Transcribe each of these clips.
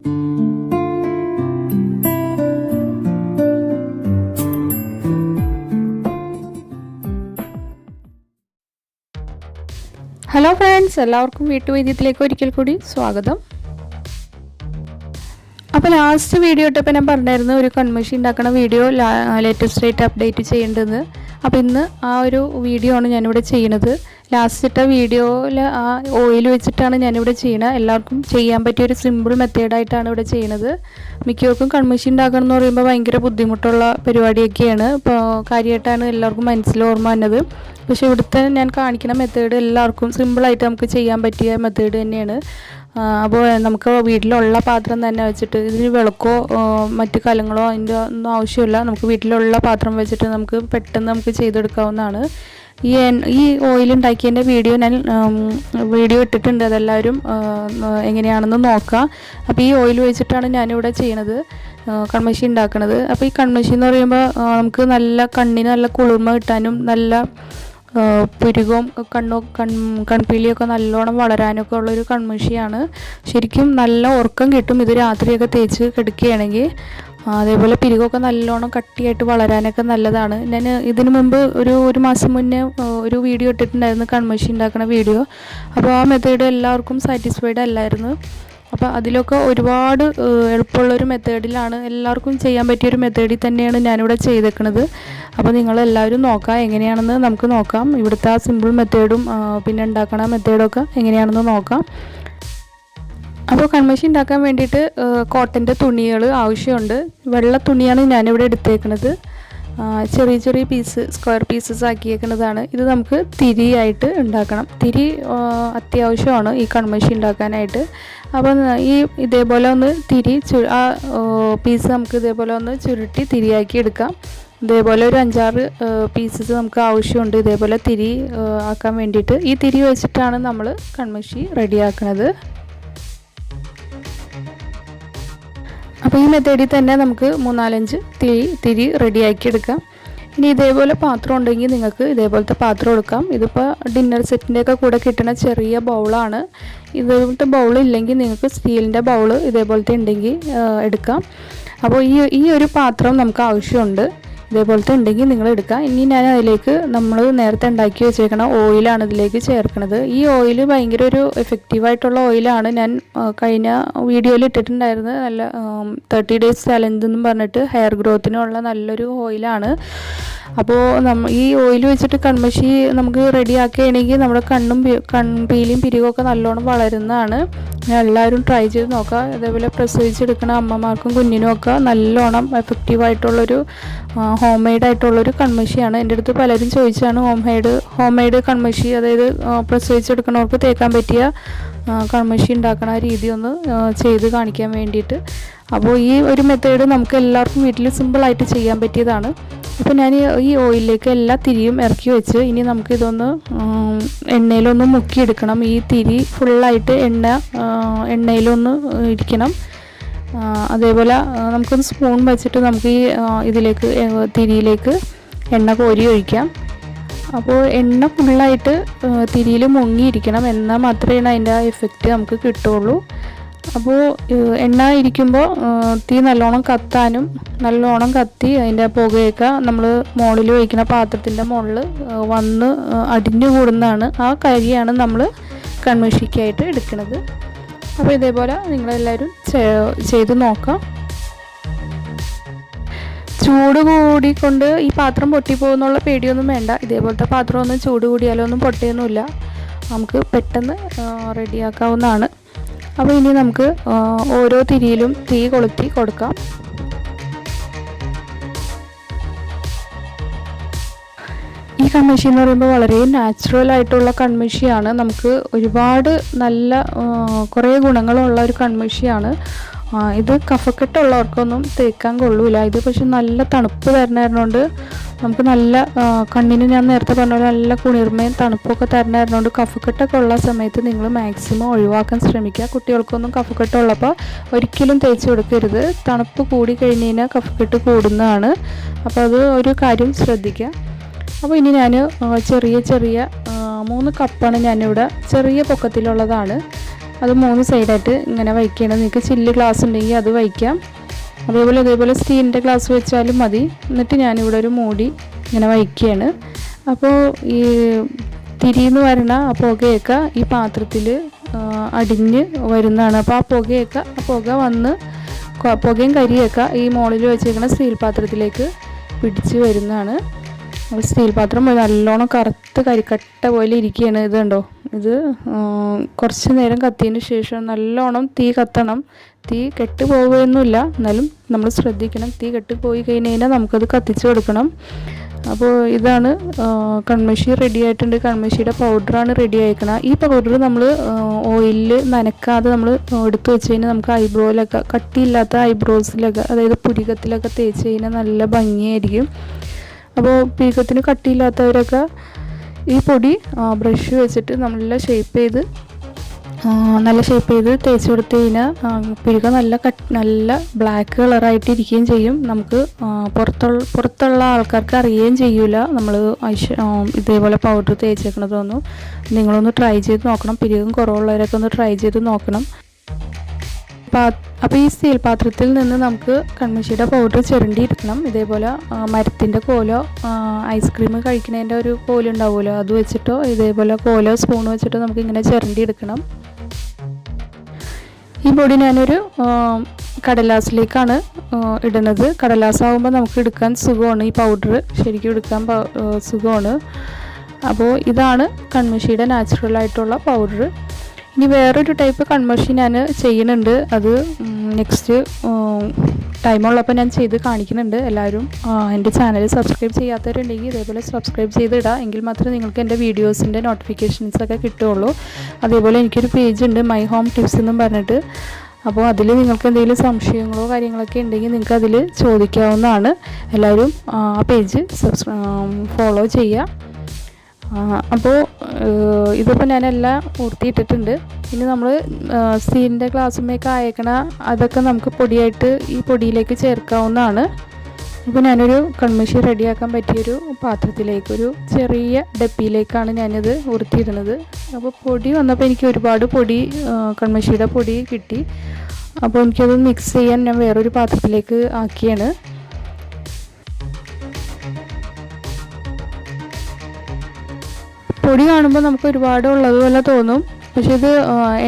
Hello friends എല്ലാവർക്കും വീട്ടുവൈദ്യത്തിലേക്ക് ഒരിക്കൽ കൂടി സ്വാഗതം. അപ്പോൾ ലാസ്റ്റ് വീഡിയോ ഇട്ടപ്പോൾ ഞാൻ പറഞ്ഞായിരുന്നു ഒരു കൺമഷി ഉണ്ടാക്കുന്ന വീഡിയോ ലേറ്റസ്റ്റ് ആയിട്ട് അപ്ഡേറ്റ് ചെയ്യേണ്ടതെന്ന്. അപ്പോൾ ഇന്ന് ആ ഒരു വീഡിയോ ആണ് ഞാനിവിടെ ചെയ്യുന്നത് ലാസ്റ്റ് ഇട്ട വീഡിയോയിൽ ആ ഓയിൽ വെച്ചിട്ടാണ് ഞാനിവിടെ ചെയ്യുന്നത് എല്ലാവർക്കും ചെയ്യാൻ പറ്റിയ ഒരു സിമ്പിൾ മെത്തേഡായിട്ടാണ് ഇവിടെ ചെയ്യുന്നത് മിക്കവർക്കും കൺമഷി ഉണ്ടാക്കണം എന്ന് പറയുമ്പോൾ ഭയങ്കര ബുദ്ധിമുട്ടുള്ള പരിപാടിയൊക്കെയാണ്. ഇപ്പോൾ കാര്യമായിട്ടാണ് എല്ലാവർക്കും മനസ്സിൽ ഓർമ്മ വന്നത്. പക്ഷേ ഇവിടുത്തെ ഞാൻ കാണിക്കുന്ന മെത്തേഡ് എല്ലാവർക്കും സിമ്പിളായിട്ട് നമുക്ക് ചെയ്യാൻ പറ്റിയ മെത്തേഡ് തന്നെയാണ്. അപ്പോൾ നമുക്ക് വീട്ടിലുള്ള പാത്രം തന്നെ വെച്ചിട്ട് ഇതിന് വിളക്കോ മറ്റു കലങ്ങളോ അതിന്റെ ഒന്നും ആവശ്യമില്ല. നമുക്ക് വീട്ടിലുള്ള പാത്രം വെച്ചിട്ട് നമുക്ക് പെട്ടെന്ന് നമുക്ക് ചെയ്തെടുക്കാവുന്നതാണ്. ഈ ഈ ഓയിൽ ഉണ്ടാക്കിയതിന്റെ വീഡിയോ ഞാൻ വീഡിയോ ഇട്ടിട്ടുണ്ട്. അതെല്ലാവരും എങ്ങനെയാണെന്ന് നോക്കാം. അപ്പോൾ ഈ ഓയിൽ വെച്ചിട്ടാണ് ഞാനിവിടെ ചെയ്യണത് കൺമഷി ഉണ്ടാക്കുന്നത് അപ്പോൾ ഈ കൺമഷി എന്ന് പറയുമ്പോൾ നമുക്ക് നല്ല കണ്ണിന് നല്ല കുളിർമ കിട്ടാനും നല്ല പുരുകവും കണ്ണു കൺ കൺപീലിയൊക്കെ നല്ലോണം വളരാനൊക്കെ ഉള്ളൊരു കൺമഷിയാണ്. ശരിക്കും നല്ല ഉറക്കം കിട്ടും ഇത് രാത്രിയൊക്കെ തേച്ച് കിടക്കുകയാണെങ്കിൽ. അതേപോലെ പിരികൊക്കെ നല്ലോണം കട്ടിയായിട്ട് വളരാനൊക്കെ നല്ലതാണ്. ഞാൻ ഇതിനു മുമ്പ് ഒരു ഒരു മാസം മുന്നേ ഒരു വീഡിയോ ഇട്ടിട്ടുണ്ടായിരുന്നു കൺമഷി ഉണ്ടാക്കുന്ന വീഡിയോ. അപ്പോൾ ആ മെത്തേഡ് എല്ലാവർക്കും സാറ്റിസ്ഫൈഡ് അല്ലായിരുന്നു. അപ്പോൾ അതിലൊക്കെ ഒരുപാട് എളുപ്പമുള്ളൊരു മെത്തേഡിലാണ് എല്ലാവർക്കും ചെയ്യാൻ പറ്റിയൊരു മെത്തേഡിൽ തന്നെയാണ് ഞാനിവിടെ ചെയ്തേക്കുന്നത് അപ്പോൾ നിങ്ങളെല്ലാവരും നോക്കാം എങ്ങനെയാണെന്ന് നമുക്ക് നോക്കാം. ഇവിടുത്തെ ആ സിമ്പിൾ മെത്തേഡും പിന്നെ ഉണ്ടാക്കണ മെത്തേഡൊക്കെ എങ്ങനെയാണെന്ന് നോക്കാം. അപ്പോൾ കൺമഷി ഉണ്ടാക്കാൻ വേണ്ടിയിട്ട് കോട്ടന്റെ തുണികൾ ആവശ്യമുണ്ട്. വെള്ള തുണിയാണ് ഞാനിവിടെ എടുത്തേക്കുന്നത് ചെറിയ ചെറിയ പീസ് സ്ക്വയർ പീസസ് ആക്കിയേക്കുന്നതാണ്. ഇത് നമുക്ക് തിരിയായിട്ട് ഉണ്ടാക്കണം. തിരി അത്യാവശ്യമാണ് ഈ കൺമഷി ഉണ്ടാക്കാനായിട്ട്. അപ്പോൾ ഈ ഇതേപോലെ ഒന്ന് തിരി ചു ആ പീസ് നമുക്ക് ഇതേപോലെ ഒന്ന് ചുരുട്ടി തിരിയാക്കി എടുക്കാം. ഇതേപോലെ ഒരു അഞ്ചാറ് പീസസ് നമുക്ക് ആവശ്യമുണ്ട് ഇതേപോലെ തിരി ആക്കാൻ വേണ്ടിയിട്ട്. ഈ തിരി വെച്ചിട്ടാണ് നമ്മൾ കൺമഷി റെഡിയാക്കുന്നത് അപ്പോൾ ഈ മെത്തേഡിൽ തന്നെ നമുക്ക് മൂന്നാലഞ്ച് തിരി തിരി റെഡിയാക്കി എടുക്കാം ഇനി ഇതേപോലെ പാത്രം ഉണ്ടെങ്കിൽ നിങ്ങൾക്ക് ഇതേപോലത്തെ പാത്രം എടുക്കാം. ഇതിപ്പോൾ ഡിന്നർ സെറ്റിന്റെയൊക്കെ കൂടെ കിട്ടുന്ന ചെറിയ ബൗളാണ് ഇതേപോലത്തെ ബൗൾ ഇല്ലെങ്കിൽ നിങ്ങൾക്ക് സ്റ്റീലിന്റെ ബൗൾ ഇതേപോലത്തെ ഉണ്ടെങ്കിൽ എടുക്കാം. അപ്പോൾ ഈ ഈ ഒരു പാത്രം നമുക്ക് ആവശ്യമുണ്ട്. ഇതേപോലത്തെ ഉണ്ടെങ്കിൽ നിങ്ങൾ എടുക്കുക. ഇനി ഞാൻ അതിലേക്ക് നമ്മൾ നേരത്തെ ഉണ്ടാക്കി വെച്ചേക്കണ ഓയിലാണ് ഇതിലേക്ക് ചേർക്കുന്നത്. ഈ ഓയിൽ ഭയങ്കര ഒരു എഫക്റ്റീവായിട്ടുള്ള ഓയിലാണ് ഞാൻ കഴിഞ്ഞ വീഡിയോയിൽ ഇട്ടിട്ടുണ്ടായിരുന്നത്. നല്ല തേർട്ടി ഡേയ്സ് ചലഞ്ച് എന്നും പറഞ്ഞിട്ട് ഹെയർ ഗ്രോത്തിനുള്ള നല്ലൊരു ഓയിലാണ് അപ്പോൾ നമ്മ ഈ ഓയിൽ വെച്ചിട്ട് കൺമഷി നമുക്ക് റെഡിയാക്കുകയാണെങ്കിൽ നമ്മുടെ കണ്ണും കൺപീലിയും പിരികൊക്കെ നല്ലോണം വളരുന്നതാണ്. എല്ലാവരും ട്രൈ ചെയ്ത് നോക്കുക. അതേപോലെ പ്രസവിച്ചെടുക്കുന്ന അമ്മമാർക്കും കുഞ്ഞിനും ഒക്കെ നല്ലോണം എഫക്റ്റീവായിട്ടുള്ളൊരു ഹോം മെയ്ഡ് ആയിട്ടുള്ളൊരു കൺമഷിയാണ്. എന്റെ അടുത്ത് പലരും ചോദിച്ചാണ് ഹോം മെയ്ഡ് ഹോം മെയ്ഡ് കൺമഷി. അതായത് പ്രസവിച്ചെടുക്കുന്നവർക്ക് തേക്കാൻ പറ്റിയ കൺമഷി ഉണ്ടാക്കണ രീതി ഒന്ന് ചെയ്ത് കാണിക്കാൻ വേണ്ടിയിട്ട്. അപ്പോൾ ഈ ഒരു മെത്തേഡ് നമുക്ക് എല്ലാവർക്കും വീട്ടിൽ സിമ്പിളായിട്ട് ചെയ്യാൻ പറ്റിയതാണ്. അപ്പോൾ ഞാൻ ഈ ഓയിലിലേക്ക് എല്ലാ തിരിയും ഇറക്കി വെച്ച് ഇനി നമുക്ക് ഇതൊന്ന് എണ്ണയിലൊന്ന് മുക്കിയെടുക്കണം. ഈ തിരി ഫുള്ളായിട്ട് എണ്ണ എണ്ണയിലൊന്ന് ഇരിക്കണം. അതേപോലെ നമുക്കൊന്ന് സ്പൂൺ വെച്ചിട്ട് നമുക്ക് ഈ ഇതിലേക്ക് തിരിയിലേക്ക് എണ്ണ കോരി ഒഴിക്കാം. അപ്പോൾ എണ്ണ ഫുള്ളായിട്ട് തിരിയിൽ മുങ്ങിയിരിക്കണം. എന്നാൽ മാത്രമേ അതിന്റെ ആ എഫക്റ്റ് നമുക്ക് കിട്ടുള്ളൂ. അപ്പോൾ എണ്ണ ഇരിക്കുമ്പോൾ തീ നല്ലോണം കത്താനും നല്ലോണം കത്തി അതിന്റെ പുകയൊക്കെ നമ്മൾ മുകളിൽ വയ്ക്കുന്ന പാത്രത്തിന്റെ മുകളിൽ വന്ന് അടിഞ്ഞു കൂടുന്നതാണ് ആ കരിയാണ് നമ്മൾ കൺമിഷിക്കായിട്ട് എടുക്കുന്നത് അപ്പോൾ ഇതേപോലെ നിങ്ങളെല്ലാവരും ചെയ്ത് നോക്കാം. ചൂട് കൂടിക്കൊണ്ട് ഈ പാത്രം പൊട്ടിപ്പോകുന്നുള്ള പേടിയൊന്നും വേണ്ട. ഇതേപോലത്തെ പാത്രം ഒന്നും ചൂട് കൂടിയാലോ ഒന്നും പൊട്ടിയൊന്നുമില്ല. നമുക്ക് പെട്ടെന്ന് റെഡിയാക്കാവുന്നതാണ്. അപ്പോൾ ഇനി നമുക്ക് ഓരോ തിരിയിലും തീ കൊളുത്തി കൊടുക്കാം. ഈ കൺമിഷി എന്ന് പറയുമ്പോൾ വളരെ നാച്ചുറൽ ആയിട്ടുള്ള കൺമഷിയാണ് നമുക്ക് ഒരുപാട് നല്ല കുറേ ഗുണങ്ങളുള്ള ഒരു കൺമഷിയാണ് ഇത് കഫക്കെട്ടുള്ളവർക്കൊന്നും തേക്കാൻ കൊള്ളൂല. ഇത് പക്ഷെ നല്ല തണുപ്പ് തരണമായിരുന്നുകൊണ്ട് നമുക്ക് നല്ല കണ്ണിന് ഞാൻ നേരത്തെ പറഞ്ഞ പോലെ നല്ല കുളിർമയും തണുപ്പൊക്കെ തരണമായിരുന്നുകൊണ്ട് കഫക്കെട്ടൊക്കെ ഉള്ള സമയത്ത് നിങ്ങൾ മാക്സിമം ഒഴിവാക്കാൻ ശ്രമിക്കുക. കുട്ടികൾക്കൊന്നും കഫക്കെട്ടുള്ളപ്പോൾ ഒരിക്കലും തേച്ച് കൊടുക്കരുത്. തണുപ്പ് കൂടി കഴിഞ്ഞ് കഴിഞ്ഞാൽ കഫക്കെട്ട് കൂടുന്നതാണ്. അപ്പോൾ അത് ഒരു കാര്യം ശ്രദ്ധിക്കുക. അപ്പോൾ ഇനി ഞാൻ ചെറിയ ചെറിയ മൂന്ന് കപ്പാണ് ഞാനിവിടെ ചെറിയ പൊക്കത്തിലുള്ളതാണ്. അത് മൂന്ന് സൈഡായിട്ട് ഇങ്ങനെ വയ്ക്കണം നിങ്ങൾക്ക് ചില്ല് ഗ്ലാസ് ഉണ്ടെങ്കിൽ അത് വയ്ക്കാം. അതേപോലെ അതേപോലെ സ്റ്റീലിന്റെ ഗ്ലാസ് വെച്ചാലും മതി. എന്നിട്ട് ഞാനിവിടെ ഒരു മൂടി ഇങ്ങനെ വയ്ക്കുകയാണ് അപ്പോൾ ഈ തിരിയെന്ന് വരണ ആ പുകയൊക്കെ ഈ പാത്രത്തിൽ അടിഞ്ഞ് വരുന്നതാണ്. അപ്പോൾ ആ പുകയൊക്കെ ആ പുക വന്ന് പുകയും കരിയൊക്കെ ഈ മോളിൽ വെച്ചേക്കുന്ന സ്റ്റീൽ പാത്രത്തിലേക്ക് പിടിച്ച് വരുന്നതാണ്. സ്റ്റീൽ പാത്രം നല്ലോണം കറുത്ത് കരിക്കട്ട പോലെ ഇരിക്കുകയാണ് ഇത് കണ്ടോ ഇത് കുറച്ച് നേരം കത്തിയതിന് ശേഷം നല്ലോണം തീ കത്തണം. തീ കെട്ടുപോകുകയൊന്നുമില്ല എന്നാലും നമ്മൾ ശ്രദ്ധിക്കണം. തീ കെട്ടുപോയി കഴിഞ്ഞ് കഴിഞ്ഞാൽ നമുക്കത് കത്തിച്ചു കൊടുക്കണം. അപ്പോൾ ഇതാണ് കൺമഷി റെഡി ആയിട്ടുണ്ട്. കൺമഷിയുടെ പൗഡറാണ് റെഡി ആയിക്കണം. ഈ പൗഡർ നമ്മൾ ഓയിലിൽ നനക്കാതെ നമ്മൾ എടുത്തു വെച്ച് കഴിഞ്ഞാൽ നമുക്ക് ഐബ്രോയിലൊക്കെ കട്ടിയില്ലാത്ത ഐബ്രോസിലൊക്കെ അതായത് പുരികത്തിലൊക്കെ തേച്ച് കഴിഞ്ഞാൽ നല്ല ഭംഗിയായിരിക്കും. അപ്പോൾ പുരികത്തിന് കട്ടിയില്ലാത്തവരൊക്കെ ഈ പൊടി ബ്രഷ് വെച്ചിട്ട് നല്ല ഷേപ്പ് ചെയ്ത് നല്ല ഷേപ്പ് ചെയ്ത് തേച്ച് കൊടുത്തു കഴിഞ്ഞാൽ പിഴുക നല്ല കട്ട് നല്ല ബ്ലാക്ക് കളറായിട്ട് ഇരിക്കുകയും ചെയ്യും. നമുക്ക് പുറത്തുള്ള പുറത്തുള്ള ആൾക്കാർക്ക് അറിയുകയും ചെയ്യൂല. നമ്മൾ ഇതേപോലെ പൗഡർ തേച്ചേക്കണതൊന്നും നിങ്ങളൊന്ന് ട്രൈ ചെയ്ത് നോക്കണം. പിരികം കുറവുള്ളവരൊക്കെ ഒന്ന് ട്രൈ ചെയ്ത് നോക്കണം. അപ്പോൾ ഈ സ്റ്റീൽ പാത്രത്തിൽ നിന്ന് നമുക്ക് കൺമിഷിയുടെ പൗഡർ ചുരണ്ടിയിരിക്കണം. ഇതേപോലെ മരത്തിന്റെ കോലോ ഐസ്ക്രീം കഴിക്കുന്നതിന്റെ ഒരു കോലുണ്ടാവുമല്ലോ അത് വെച്ചിട്ടോ ഇതേപോലെ കോലോ സ്പൂൺ വെച്ചിട്ടോ നമുക്ക് ഇങ്ങനെ ചിരണ്ടി എടുക്കണം ഈ പൊടി ഞാനൊരു കടലാസിലേക്കാണ് ഇടുന്നത്. കടലാസാവുമ്പോൾ നമുക്ക് എടുക്കാൻ സുഖമാണ്. ഈ പൗഡർ ശരിക്കും എടുക്കാൻ സുഖമാണ്. അപ്പോൾ ഇതാണ് കൺമിഷിയുടെ നാച്ചുറൽ ആയിട്ടുള്ള പൗഡർ ഇനി വേറൊരു ടൈപ്പ് കൺവേർഷൻ ഞാൻ ചെയ്യുന്നുണ്ട്. അത് നെക്സ്റ്റ് ടൈമുള്ളപ്പോൾ ഞാൻ ചെയ്ത് കാണിക്കുന്നുണ്ട്. എല്ലാവരും എന്റെ ചാനൽ സബ്സ്ക്രൈബ് ചെയ്യാത്തവരുണ്ടെങ്കിൽ ഇതേപോലെ സബ്സ്ക്രൈബ് ചെയ്തിടുക എങ്കിൽ മാത്രമേ നിങ്ങൾക്ക് എന്റെ വീഡിയോസിന്റെ നോട്ടിഫിക്കേഷൻസൊക്കെ കിട്ടുകയുള്ളൂ. അതേപോലെ എനിക്കൊരു പേജ് ഉണ്ട് മൈ ഹോം ടിപ്സ് എന്നും പറഞ്ഞിട്ട്. അപ്പോൾ അതിൽ നിങ്ങൾക്ക് എന്തെങ്കിലും സംശയങ്ങളോ കാര്യങ്ങളൊക്കെ ഉണ്ടെങ്കിൽ നിങ്ങൾക്ക് അതിൽ ചോദിക്കാവുന്നതാണ്. എല്ലാവരും ആ പേജ് സബ്സ്ക്രൈ ഫോളോ ചെയ്യുക. അപ്പോൾ ഇതിപ്പോൾ ഞാനെല്ലാം ഊർത്തിയിട്ടിട്ടുണ്ട് ഇനി നമ്മൾ സ്റ്റീലിന്റെ ഗ്ലാസ്സുമേക്ക് അയക്കണ അതൊക്കെ നമുക്ക് പൊടിയായിട്ട് ഈ പൊടിയിലേക്ക് ചേർക്കാവുന്നതാണ്. ഇപ്പോൾ ഞാനൊരു കൺമഷി റെഡിയാക്കാൻ പറ്റിയൊരു പാത്രത്തിലേക്ക് ഒരു ചെറിയ ഡപ്പിയിലേക്കാണ് ഞാനിത് ഉറുത്തിയിരുന്നത് അപ്പോൾ പൊടി വന്നപ്പോൾ എനിക്ക് ഒരുപാട് പൊടി കൺമഷിയുടെ പൊടി കിട്ടി. അപ്പോൾ എനിക്കത് മിക്സ് ചെയ്യാൻ ഞാൻ വേറൊരു പാത്രത്തിലേക്ക് ആക്കിയാണ്. പൊടി കാണുമ്പോൾ നമുക്ക് ഒരുപാട് ഉള്ളതുപോലെ തോന്നും. പക്ഷെ ഇത്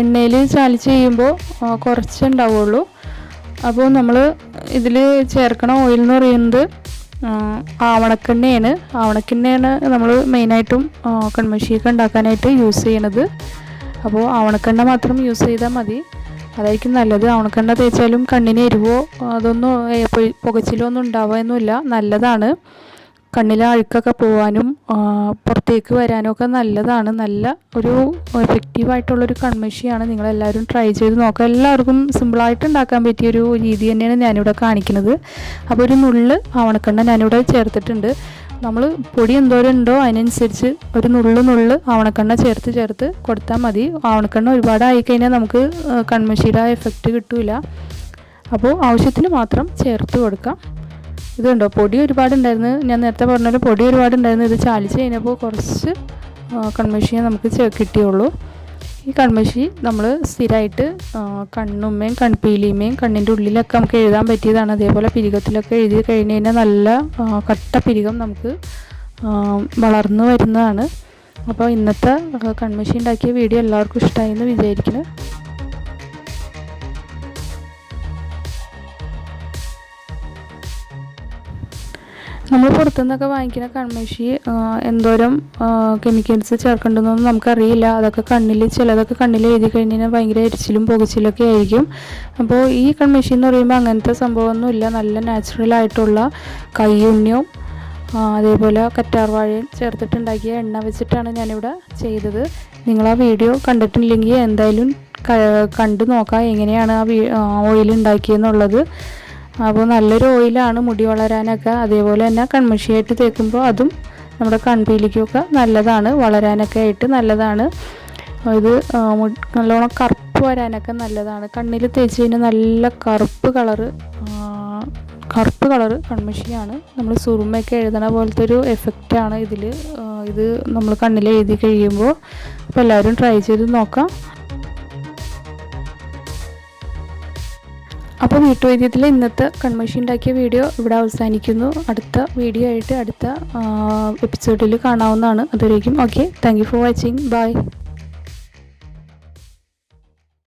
എണ്ണയിൽ ചാലിച്ച് ചെയ്യുമ്പോൾ കുറച്ചേ ഉണ്ടാവുള്ളൂ. അപ്പോൾ നമ്മൾ ഇതിൽ ചേർക്കണ ഓയിൽ എന്ന് പറയുന്നത് ആവണക്കെണ്ണയാണ്. ആവണക്കെണ്ണയാണ് നമ്മൾ മെയിനായിട്ടും കൺമശിയൊക്കെ ഉണ്ടാക്കാനായിട്ട് യൂസ് ചെയ്യണത്. അപ്പോൾ ആവണക്കെണ്ണ മാത്രം യൂസ് ചെയ്താൽ മതി. അതായിരിക്കും നല്ലത്. ആവണക്കെണ്ണ തേച്ചാലും കണ്ണിന് എരിവോ അതൊന്നും പുകച്ചിലോ ഒന്നും ഉണ്ടാവുകയൊന്നുമില്ല നല്ലതാണ്. കണ്ണിലെ അഴുക്കൊക്കെ പോവാനും പുറത്തേക്ക് വരാനും ഒക്കെ നല്ലതാണ്. നല്ല ഒരു എഫക്റ്റീവായിട്ടുള്ളൊരു കൺമഷിയാണ് നിങ്ങളെല്ലാവരും ട്രൈ ചെയ്ത് നോക്കുക. എല്ലാവർക്കും സിമ്പിളായിട്ട് ഉണ്ടാക്കാൻ പറ്റിയൊരു രീതി തന്നെയാണ് ഞാനിവിടെ കാണിക്കുന്നത്. അപ്പോൾ ഒരു നുള്ള് ആവണക്കണ്ണ ഞാനിവിടെ ചേർത്തിട്ടുണ്ട്. നമ്മൾ പൊടി എന്തോരം ഉണ്ടോ അതിനനുസരിച്ച് ഒരു നുള്ളു നുള്ള് ആവണക്കണ്ണ ചേർത്ത് ചേർത്ത് കൊടുത്താൽ മതി. ആവണക്കണ്ണ ഒരുപാടായി ആയിക്കഴിഞ്ഞാൽ നമുക്ക് കൺമഷിയുടെ എഫക്റ്റ് കിട്ടില്ല അപ്പോൾ ആവശ്യത്തിന് മാത്രം ചേർത്ത് കൊടുക്കാം. ഇത് കണ്ടോ പൊടി ഒരുപാടുണ്ടായിരുന്നു. ഞാൻ നേരത്തെ പറഞ്ഞ പൊടി ഒരുപാടുണ്ടായിരുന്നു. ഇത് ചാലിച്ച് കഴിഞ്ഞപ്പോൾ കുറച്ച് കൺമഷിയെ നമുക്ക് കിട്ടിയുള്ളൂ. ഈ കൺമഷി നമ്മൾ സ്ഥിരമായിട്ട് കണ്ണുമ്മയും കൺപീലിയുമ്മയും കണ്ണിന്റെ ഉള്ളിലൊക്കെ നമുക്ക് എഴുതാൻ പറ്റിയതാണ്. അതേപോലെ പിരികത്തിലൊക്കെ എഴുതി കഴിഞ്ഞ് കഴിഞ്ഞാൽ നല്ല കട്ട പിരികം നമുക്ക് വളർന്നു വരുന്നതാണ്. അപ്പോൾ ഇന്നത്തെ കൺമഷി ഉണ്ടാക്കിയ വീഡിയോ എല്ലാവർക്കും ഇഷ്ടമായി എന്ന് വിചാരിക്കുന്നു. നമ്മൾ പുറത്തുനിന്നൊക്കെ വാങ്ങിക്കുന്ന കൺമഷി എന്തോരം കെമിക്കൽസ് ചേർക്കേണ്ടതെന്നൊന്നും നമുക്കറിയില്ല. അതൊക്കെ കണ്ണിൽ ചിലതൊക്കെ കണ്ണിൽ എഴുതി കഴിഞ്ഞാൽ ഭയങ്കര എരിച്ചിലും പുകച്ചിലൊക്കെ ആയിരിക്കും. അപ്പോൾ ഈ കൺമഷി എന്ന് പറയുമ്പോൾ അങ്ങനത്തെ സംഭവമൊന്നുമില്ല. നല്ല നാച്ചുറൽ ആയിട്ടുള്ള കയ്യുണ്ണിയും അതേപോലെ കറ്റാർവാഴയും ചേർത്തിട്ടുണ്ടാക്കിയ എണ്ണ വെച്ചിട്ടാണ് ഞാനിവിടെ ചെയ്തത്. നിങ്ങൾ ആ വീഡിയോ കണ്ടിട്ടില്ലെങ്കിൽ എന്തായാലും കണ്ടു നോക്കാം. എങ്ങനെയാണ് ആ ഓയിൽ ഉണ്ടാക്കിയെന്നുള്ളത്. അപ്പോൾ നല്ലൊരു ഓയിലാണ് മുടി വളരാനൊക്കെ അതേപോലെ തന്നെ കൺമഷിയായിട്ട് തേക്കുമ്പോൾ അതും നമ്മുടെ കൺപീലിക്കൊക്കെ നല്ലതാണ് വളരാനൊക്കെ ആയിട്ട് നല്ലതാണ്. ഇത് നല്ലോണം കറുപ്പ് വരാനൊക്കെ നല്ലതാണ്. കണ്ണിൽ തേച്ച് കഴിഞ്ഞാൽ നല്ല കറുപ്പ് കളറ് കറുപ്പ് കളറ് കൺമഷിയാണ് നമ്മൾ സുറുമയൊക്കെ എഴുതണ പോലത്തെ ഒരു എഫക്റ്റാണ് ഇതിൽ ഇത് നമ്മൾ കണ്ണിൽ എഴുതി കഴിയുമ്പോൾ. അപ്പോൾ എല്ലാവരും ട്രൈ ചെയ്ത് നോക്കാം. അപ്പോൾ വീട്ടുവൈദ്യത്തിൽ ഇന്നത്തെ കൺമഷി ഉണ്ടാക്കിയ വീഡിയോ ഇവിടെ അവസാനിക്കുന്നു. അടുത്ത വീഡിയോ ആയിട്ട് അടുത്ത എപ്പിസോഡിൽ കാണാവുന്നതാണ്. അതുവരേക്കും okay thank for watching bye